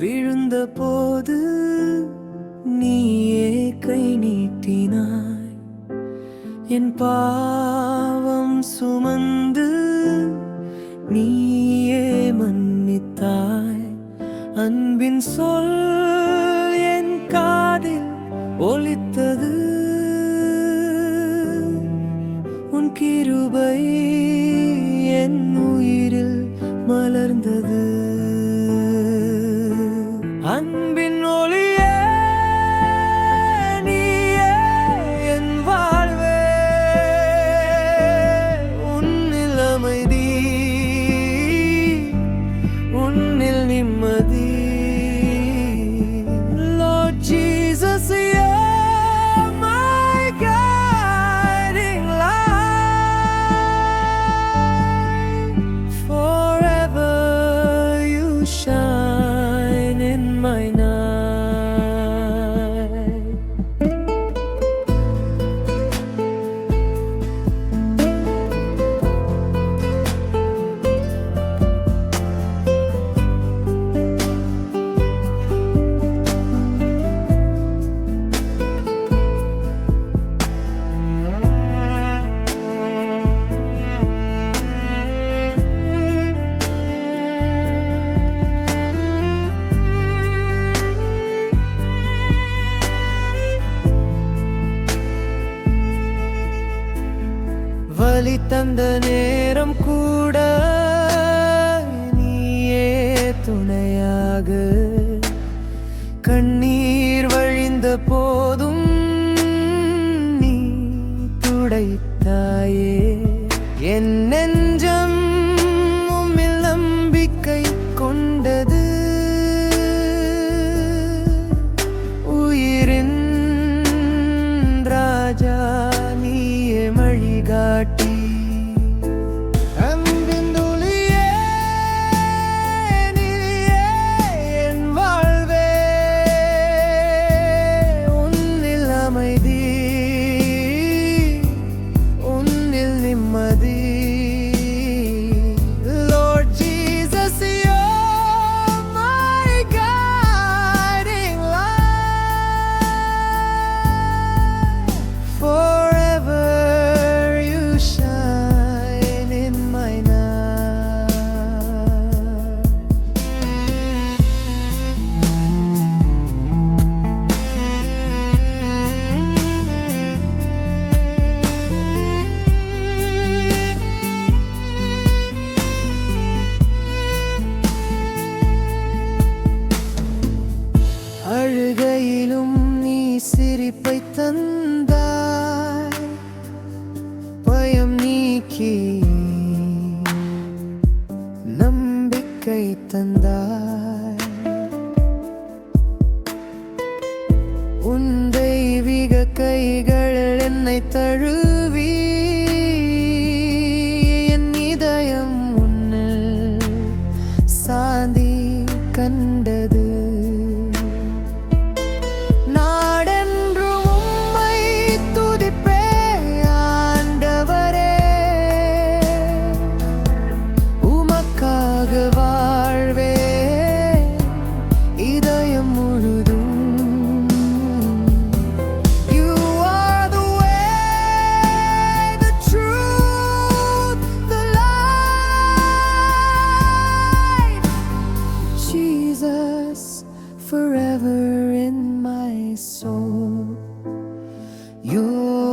விழுந்த போது நீயே கை நீட்டினாய். என் பாவம் சுமந்து நீயே மன்னித்தாய். அன்பின் சொல் என் காதில் ஒலித்தது வழி தந்த நேரம் கூட நீயே துணையாக. கண்ணீர் வழிந்த போதும் நீ துடைத்தாயே. என் நெஞ்சம் உம்மில் நம்பிக்கை கொண்டது. உயிரின் ராஜா. என்னை தழுவி Jesus, forever in my soul. You're